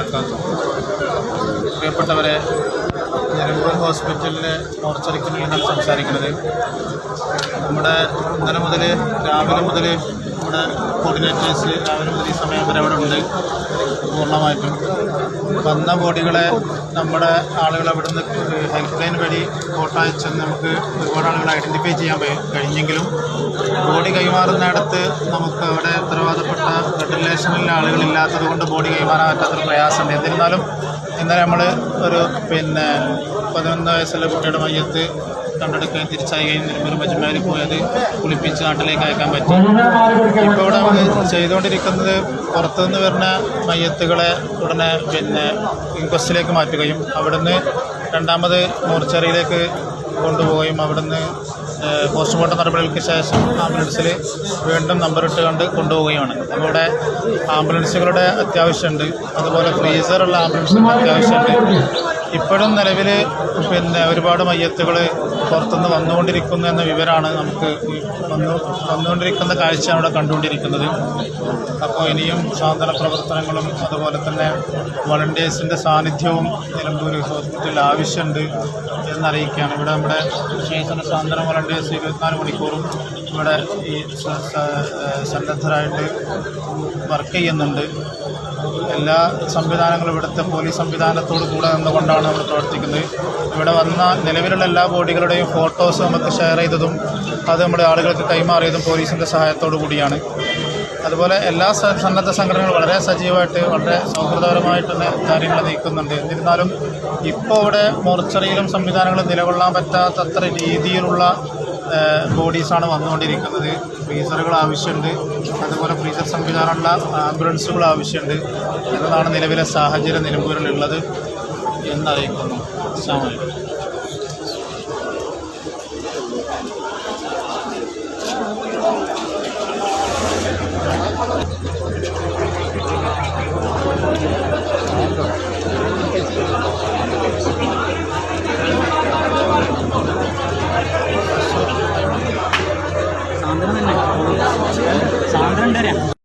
വബറകാതുഹു പ്രിയപ്പെട്ടവരെ നിലമ്പൂർ ഹോസ്പിറ്റലിലെ മോർച്ചറിക്ക് നിന്നാണ് സംസാരിക്കുന്നത് നമ്മുടെ ഇന്നലെ മുതൽ രാവിലെ മുതൽ നമ്മുടെ കോർഡിനേറ്റേഴ്സ് അവരും ഈ സമയം വരെ അവിടെ ഉണ്ട്. പൂർണമായിട്ടും. വന്ന ബോഡികളെ നമ്മുടെ ആളുകൾ അവിടെ നിന്ന് ഹെൽപ്പ് ലൈൻ വഴി ഫോട്ടോ അയച്ചെന്ന് നമുക്ക് ഒരുപാട് ആളുകൾ ഐഡന്റിഫൈ ചെയ്യാൻ കഴിഞ്ഞെങ്കിലും ബോഡി കൈമാറുന്നിടത്ത് നമുക്ക് അവിടെ ഉത്തരവാദപ്പെട്ട ബ്ലഡ് റിലേഷനിലെ ആളുകളില്ലാത്തത് കൊണ്ട് ബോഡി കൈമാറാൻ പറ്റാത്തൊരു പ്രയാസമുണ്ട്. എന്നിരുന്നാലും ഇന്നലെ നമ്മൾ ഒരു പിന്നെ പതിനൊന്ന് വയസ്സുള്ള കുട്ടിയുടെ മയ്യത്ത് കണ്ടെടുക്കുകയും തിരിച്ചയക്കുകയും നിലമ്പൂർ മജ്മാരി പോയത് കുളിപ്പിച്ച് നാട്ടിലേക്ക് അയക്കാൻ പറ്റും. ഇപ്പോൾ നമ്മൾ ചെയ്തുകൊണ്ടിരിക്കുന്നത് പുറത്തുനിന്ന് വരുന്ന മയ്യത്തുകളെ ഉടനെ പിന്നെ ഇൻക്വസ്റ്റിലേക്ക് മാറ്റുകയും അവിടുന്ന് രണ്ടാമത് മോർച്ചറിയിലേക്ക് കൊണ്ടുപോവുകയും അവിടുന്ന് പോസ്റ്റ്മോർട്ടം നടപടികൾക്ക് ശേഷം ആംബുലൻസിൽ വീണ്ടും നമ്പർ ഇട്ട് കണ്ട് കൊണ്ടുപോവുകയാണ് നമ്മുടെ ആംബുലൻസുകളുടെ അത്യാവശ്യമുണ്ട്. അതുപോലെ ഫ്രീസറുള്ള ആംബുലൻസിന്റെ അത്യാവശ്യമുണ്ട്. ഇപ്പോഴും നിലവിൽ പിന്നെ ഒരുപാട് മയ്യത്തുകൾ പുറത്തുനിന്ന് വന്നുകൊണ്ടിരിക്കുന്നു എന്ന വിവരമാണ് നമുക്ക് വന്നു വന്നുകൊണ്ടിരിക്കുന്ന കാഴ്ചയാണ് ഇവിടെ കണ്ടുകൊണ്ടിരിക്കുന്നത്. അപ്പോൾ ഇനിയും സാന്ത്വന പ്രവർത്തനങ്ങളും അതുപോലെ തന്നെ വളണ്ടിയേഴ്സിന്റെ സാന്നിധ്യവും നിലമ്പൂർ ഹോസ്പിറ്റലിൽ ആവശ്യമുണ്ട് എന്നറിയിക്കുകയാണ്. ഇവിടെ നമ്മുടെ ശേഷം സാന്ത്വന വളണ്ടിയേഴ്സ് ഇരുപത്തിനാല് മണിക്കൂറും ഇവിടെ ഈ സന്നദ്ധരായിട്ട് വർക്ക് ചെയ്യുന്നുണ്ട്. എല്ലാ സംവിധാനങ്ങളും ഇവിടുത്തെ പോലീസ് സംവിധാനത്തോട് കൂടെ നിന്നുകൊണ്ടാണ് നമ്മൾ പ്രവർത്തിക്കുന്നത്. ഇവിടെ വന്ന നിലവിലുള്ള എല്ലാ ബോഡികളുടെയും ഫോട്ടോസ് നമുക്ക് ഷെയർ ചെയ്തതും അത് നമ്മുടെ ആളുകൾക്ക് കൈമാറിയതും പോലീസിന്റെ സഹായത്തോടു കൂടിയാണ്. അതുപോലെ എല്ലാ സന്നദ്ധ സംഘടനകളും വളരെ സജീവമായിട്ട് വളരെ സൗഹൃദപരമായിട്ട് തന്നെ കാര്യങ്ങൾ നീക്കുന്നുണ്ട്. എന്നിരുന്നാലും ഇപ്പോൾ ഇവിടെ മോർച്ചറിയിലും സംവിധാനങ്ങളും നിലകൊള്ളാൻ പറ്റാത്തത്ര രീതിയിലുള്ള ബോഡീസാണ് വന്നുകൊണ്ടിരിക്കുന്നത്. ഫ്രീസറുകൾ ആവശ്യമുണ്ട്. അതുപോലെ ഫ്രീസർ സംവിധാനമുള്ള ആംബുലൻസുകൾ ആവശ്യമുണ്ട്. എന്നതാണ് നിലവിലെ സാഹചര്യം നിലമ്പൂരിലുള്ളത് എന്നറിയിക്കുന്നു. അസ്സാം സാന്ദ്രം തന്നെ സാന്ദ്രം തരാം